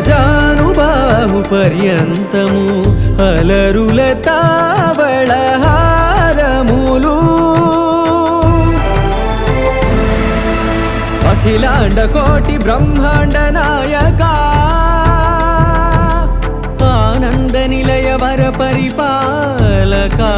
ఆజానుబాహు పర్యంతము అలరుల తావళహారములు. అఖిలాండ కోటి బ్రహ్మాండ నాయక ఆనంద నిలయ వర పరిపాలకా.